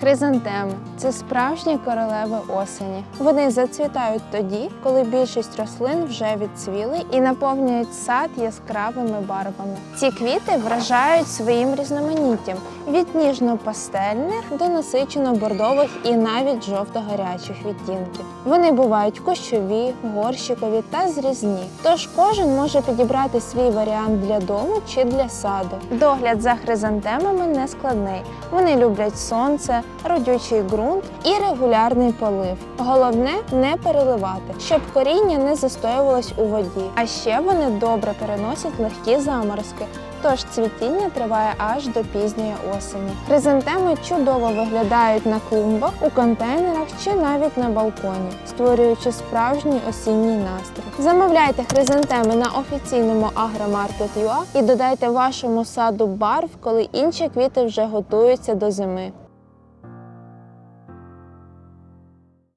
Хризантеми це справжні королеви осені. Вони зацвітають тоді, коли більшість рослин вже відцвіли і наповнюють сад яскравими барвами. Ці квіти вражають своїм різноманіттям від ніжно-пастельних до насичено-бордових і навіть жовто-гарячих відтінків. Вони бувають кущові, горщикові та зрізні. Тож кожен може підібрати свій варіант для дому чи для саду. Догляд за хризантемами не складний. Вони люблять сонце, родючий ґрунт і регулярний полив. Головне не переливати, щоб коріння не застоювалось у воді. А ще вони добре переносять легкі заморозки. Тож цвітіння триває аж до пізньої осені. Хризантеми чудово виглядають на клумбах, у контейнерах чи навіть на балконі, створюючи справжній осінній настрій. Замовляйте хризантеми на офіційному Агромаркет.ua і додайте вашому саду барв, коли інші квіти вже готуються до зими.